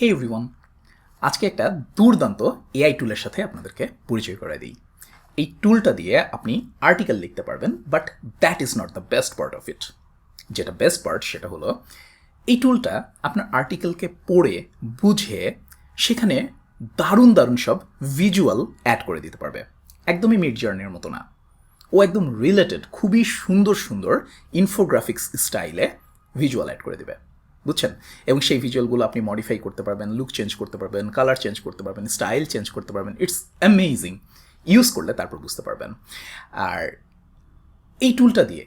হে everyone আজকে একটা দুর্দান্ত এআই টুলের সাথে আপনাদেরকে পরিচয় করে দিই। এই টুলটা দিয়ে আপনি আর্টিকেল লিখতে পারবেন but that is not the best part of it যেটা বেস্ট পার্ট সেটা হলো, এই টুলটা আপনার আর্টিকেলকে পড়ে, বুঝে, সেখানে দারুণ দারুণ সব ভিজুয়াল অ্যাড করে দিতে পারবে। একদমই মিড জার্নির মতো না। ও একদম রিলেটেড খুবই সুন্দর সুন্দর ইনফোগ্রাফিক্স স্টাইলে ভিজুয়াল অ্যাড করে দেবে। বুঝছেন? এবং সেই ভিজুয়ালগুলো আপনি মডিফাই করতে পারবেন লুক চেঞ্জ করতে পারবেন কালার চেঞ্জ করতে পারবেন স্টাইল চেঞ্জ করতে পারবেন ইটস অ্যামেজিং ইউজ করলে তারপর বুঝতে পারবেন। আর এই টুলটা দিয়ে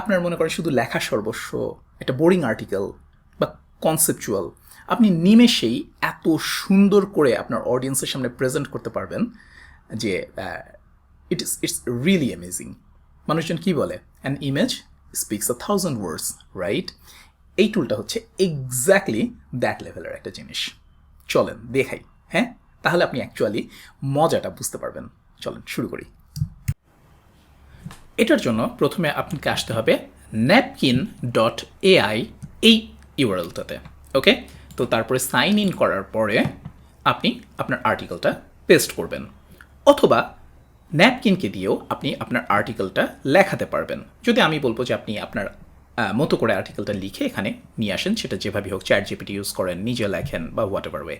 আপনার মনে করেন শুধু লেখা সর্বস্ব, একটা বোরিং আর্টিকেল বা কনসেপচুয়াল আপনি নিমেষেই এত সুন্দর করে আপনার অডিয়েন্সের সামনে প্রেজেন্ট করতে পারবেন যে it is it's really amazing মানুষজন কী বলে? An image speaks a thousand words right এই টুলটা হচ্ছে এক্স্যাক্টলি দ্যাট লেভেলের একটা জিনিস। চলেন, দেখাই হ্যাঁ? তাহলে আপনি অ্যাকচুয়ালি মজাটা বুঝতে পারবেন। চলেন, শুরু করি। এটার জন্য প্রথমে আপনাকে আসতে হবে ন্যাপকিন ডট এআই এই ইউআরএলটাতে ওকে তো তারপরে সাইন ইন করার পরে আপনি আপনার আর্টিকেলটা পেস্ট করবেন। অথবা ন্যাপকিনকে দিয়েও আপনি আপনার আর্টিকেলটা লেখাতে পারবেন। যদি আমি বলব যে আপনি আপনার মতো করে আর্টিকেলটা লিখে এখানে নিয়ে আসেন। সেটা যেভাবে হোক চ্যাট জিপিটি ইউজ করেন, নিজে লেখেন বা হোয়াট এভার ওয়ে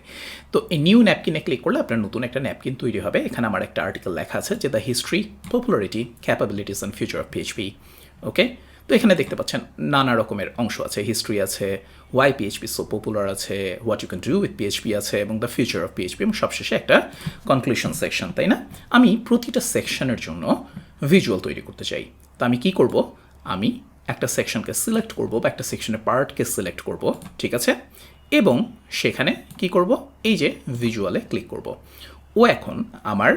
তো এই নিউ ন্যাপকিনে ক্লিক করলে আপনার নতুন একটা ন্যাপকিন তৈরি হবে। এখানে আমার একটা আর্টিকেল লেখা আছে যে the history popularity capabilities and future of PHP okay তো এখানে দেখতে পাচ্ছেন নানা রকমের অংশ আছে। হিস্ট্রি আছে ওয়াই পিএইচপি সো পপুলার আছে what you can do with PHP আছে এবং দ্য ফিউচার অফ পিএইচপি এবং সবশেষে একটা কনক্লুশন সেকশন তাই না? আমি প্রতিটা সেকশনের জন্য ভিজুয়াল তৈরি করতে চাই। তা আমি কি করব? আমি একটা সেকশনকে সিলেক্ট করব বা একটা সেকশনের পার্টকে সিলেক্ট করব, ঠিক আছে? এবং সেখানে কি করব? এই যে ভিজুয়ালে ক্লিক করব। ও এখন আমার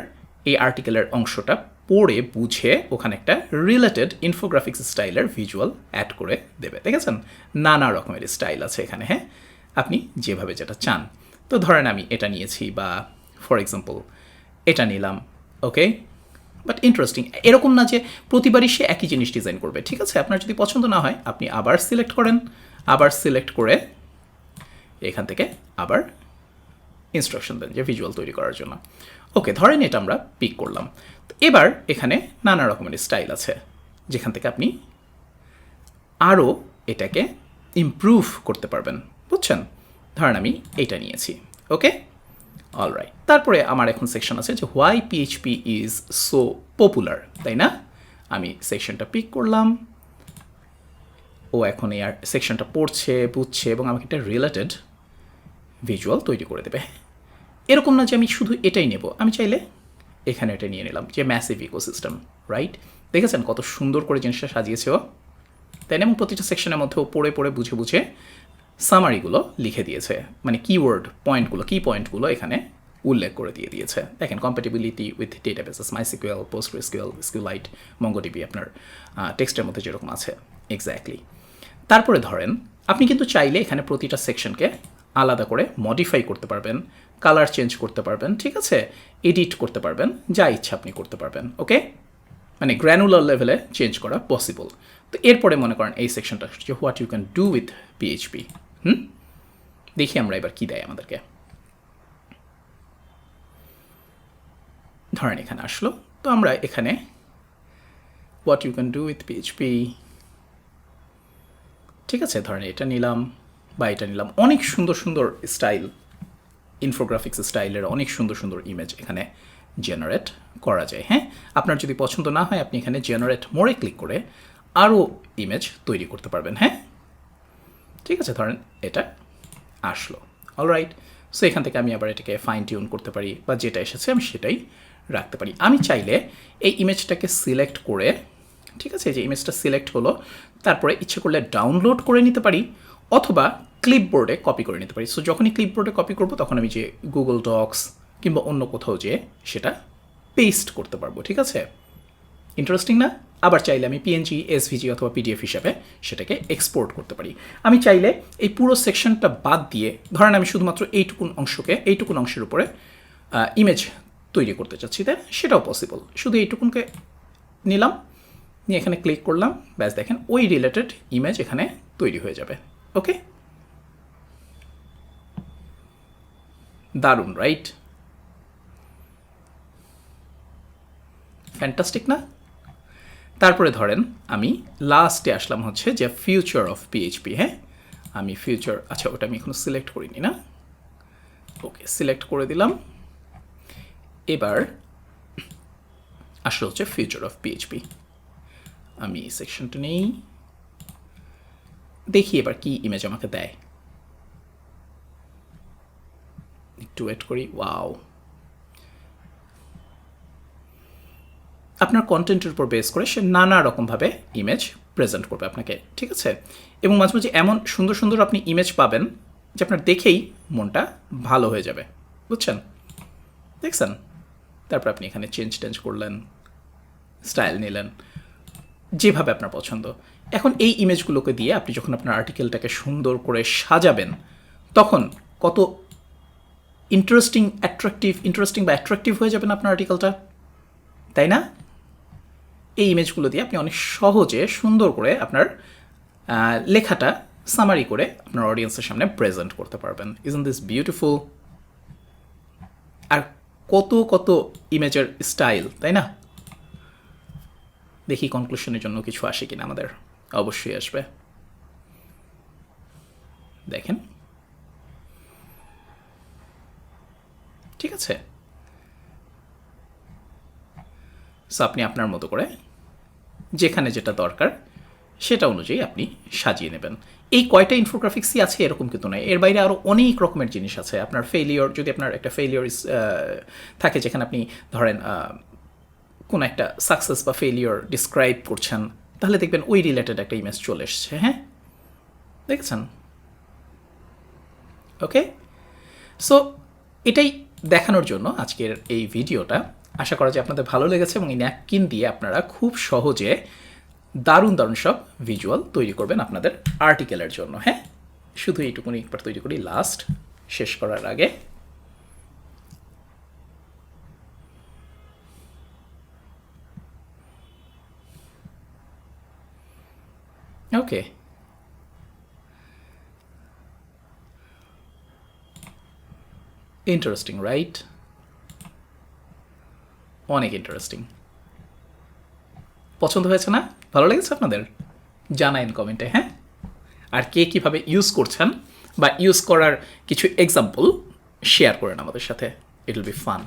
এই আর্টিকেলের অংশটা পড়ে বুঝে ওখানে একটা রিলেটেড ইনফোগ্রাফিক্স স্টাইলের ভিজুয়াল অ্যাড করে দেবে, দেখেছেন? নানা রকমের স্টাইল আছে এখানে হ্যাঁ? আপনি যেভাবে যেটা চান। তো ধরেন আমি এটা নিয়েছি বা ফর এক্সাম্পল এটা নিলাম ওকে বাট ইন্টারেস্টিং এরকম না যে প্রতিবারই সে একই জিনিস ডিজাইন করবে, ঠিক আছে? আপনার যদি পছন্দ না হয়, আপনি আবার সিলেক্ট করেন, আবার সিলেক্ট করে এখান থেকে আবার ইনস্ট্রাকশন দেন যে ভিজুয়াল তৈরি করার জন্য। ওকে ধরেন এটা আমরা পিক করলাম। এবার এখানে নানা রকমের স্টাইল আছে, যেখান থেকে আপনি আরও এটাকে ইমপ্রুভ করতে পারবেন, বুঝছেন? ধরেন আমি এটা নিয়েছি ওকে অলরাইট তারপরে আমার এখন সেকশন আছে যে why PHP is so popular তাই না? আমি সেকশনটা পিক করলাম। ও এখন এই আর সেকশনটা পড়ছে, বুঝছে এবং আমাকে একটা রিলেটেড ভিজুয়াল তৈরি করে দেবে। এরকম না যে আমি শুধু এটাই নেব। আমি চাইলে এখানে এটা নিয়ে নিলাম যে ম্যাসিভ ইকোসিস্টেম রাইট দেখেছেন কত সুন্দর করে জিনিসটা সাজিয়েছে ও। তাই না? এবং প্রতিটা সেকশনের মধ্যেও পড়ে পড়ে, বুঝে বুঝে সামারিগুলো লিখে দিয়েছে। মানে কিওয়ার্ড পয়েন্টগুলো কি পয়েন্টগুলো এখানে উল্লেখ করে দিয়ে দিয়েছে। দেখেন compatibility with databases MySQL PostgreSQL SQLite MongoDB আপনার টেক্সটের মধ্যে যেরকম আছে। এক্স্যাক্টলি তারপরে ধরেন, আপনি কিন্তু চাইলে এখানে প্রতিটা সেকশনকে আলাদা করে মডিফাই করতে পারবেন কালার চেঞ্জ করতে পারবেন, ঠিক আছে? এডিট করতে পারবেন, যা ইচ্ছা আপনি করতে পারবেন ওকে মানে গ্র্যানুলার লেভেলে চেঞ্জ করা পসিবল তো এরপরে মনে করেন এই সেকশনটা যে what you can do with PHP hmm? দেখি আমরা এবার কী দেয় আমাদেরকে। ধরেন এখানে আসলো, তো আমরা এখানে what you can do with PHP ঠিক আছে, ধরেন এটা নিলাম বা এটা নিলাম। অনেক সুন্দর সুন্দর স্টাইল ইনফোগ্রাফিক্স স্টাইলের অনেক সুন্দর সুন্দর ইমেজ এখানে জেনারেট করা যায় হ্যাঁ? আপনার যদি পছন্দ না হয়, আপনি এখানে জেনারেট মোড়ে ক্লিক করে আরও ইমেজ তৈরি করতে পারবেন হ্যাঁ? ঠিক আছে, ধরেন এটা আসলো। অলরাইট সো এখান থেকে আমি আবার এটাকে ফাইন টিউন করতে পারি বা যেটা এসেছে আমি সেটাই রাখতে পারি। আমি চাইলে এই ইমেজটাকে সিলেক্ট করে, ঠিক আছে যে ইমেজটা সিলেক্ট হলো, তারপরে ইচ্ছে করলে ডাউনলোড করে নিতে পারি অথবা ক্লিপবোর্ডে কপি করে নিতে পারি। সো যখনই ক্লিপবোর্ডে কপি করব, তখন আমি যে গুগল ডক্স কিংবা অন্য কোথাও যেয়ে সেটা পেস্ট করতে পারব, ঠিক আছে? ইন্টারেস্টিং না? আবার চাইলে আমি পিএনজি এসভিজি অথবা পিডিএফ হিসাবে সেটাকে এক্সপোর্ট করতে পারি। আমি চাইলে এই পুরো সেকশনটা বাদ দিয়ে, ধরেন আমি শুধুমাত্র এইটুকুন অংশকে, এইটুকুন অংশের উপরে ইমেজ তৈরি করতে চাচ্ছি, তাই সেটাও পসিবল শুধু এইটুকুনকে নিলাম, নিয়ে এখানে ক্লিক করলাম, ব্যাস দেখেন ওই রিলেটেড ইমেজ এখানে তৈরি হয়ে যাবে। ওকে? দারুণ রাইট ফ্যান্টাস্টিক না? তারপরে ধরেন আমি লাস্টে আসলাম হচ্ছে যে ফিউচার অফ পিএইচপি হ্যাঁ? আমি ফিউচার আচ্ছা ওটা আমি এখনও সিলেক্ট করিনি, না? ওকে সিলেক্ট করে দিলাম। এবার আসলে হচ্ছে ফিউচার অফ পিএইচপি আমি এই সেকশনটা নেই। দেখি এবার কি ইমেজ আমাকে দেয়। একটু ওয়েট করি ওয়াও আপনার কন্টেন্টের উপর বেস করে সে নানা রকমভাবে ইমেজ প্রেজেন্ট করবে আপনাকে, ঠিক আছে? এবং মাঝে মাঝে এমন সুন্দর সুন্দর আপনি ইমেজ পাবেন যে আপনার দেখেই মনটা ভালো হয়ে যাবে, বুঝছেন? দেখছেন? তারপর আপনি এখানে চেঞ্জ টেঞ্জ করলেন স্টাইল নিলেন, যেভাবে আপনার পছন্দ। এখন এই ইমেজগুলোকে দিয়ে আপনি যখন আপনার আর্টিকেলটাকে সুন্দর করে সাজাবেন, তখন কত ইন্টারেস্টিং অ্যাট্রাকটিভ ইন্টারেস্টিং বা অ্যাট্রাকটিভ হয়ে যাবেন আপনার আর্টিকেলটা তাই না? এই ইমেজগুলো দিয়ে আপনি অনেক সহজে সুন্দর করে আপনার লেখাটা সামারি করে আপনার অডিয়েন্সের সামনে প্রেজেন্ট করতে পারবেন। ইজ দিস বিউটিফুল আর কত কত ইমেজের স্টাইল তাই না? দেখি কনক্লুশনের জন্য কিছু আসে কিনা আমাদের। অবশ্যই আসবে। দেখেন। ঠিক আছে? সো আপনি আপনার মতো করে যেখানে যেটা দরকার, সেটা অনুযায়ী আপনি সাজিয়ে নেবেন। এই কয়টা ইনফোগ্রাফিক্সই আছে এরকম কিন্তু নয়। এর বাইরে আরও অনেক রকমের জিনিস আছে। আপনার ফেলিওর যদি আপনার একটা ফেলিওর থাকে যেখানে আপনি ধরেন কোনো একটা সাকসেস বা ফেলিওর ডিসক্রাইব করছেন, তাহলে দেখবেন ওই রিলেটেড একটা ইমেজ চলে এসছে হ্যাঁ? দেখেছেন? ওকে সো এটাই দেখানোর জন্য আজকের এই ভিডিওটা আশা করা যায় আপনাদের ভালো লেগেছে এবং এই ন্যাপকিন দিয়ে আপনারা খুব সহজে দারুণ দারুণ সব ভিজুয়াল তৈরি করবেন আপনাদের আর্টিকেলের জন্য হ্যাঁ? শুধু এইটুকুনি একবার তৈরি করি লাস্ট শেষ করার আগে। ওকে ইন্টারেস্টিং রাইট অনেক ইন্টারেস্টিং পছন্দ হয়েছে না? ভালো লেগেছে আপনাদের? জানাইন কমেন্টে হ্যাঁ? আর কে কীভাবে ইউজ করছেন বা ইউজ করার কিছু এক্সাম্পল শেয়ার করেন আমাদের সাথে। It will be fun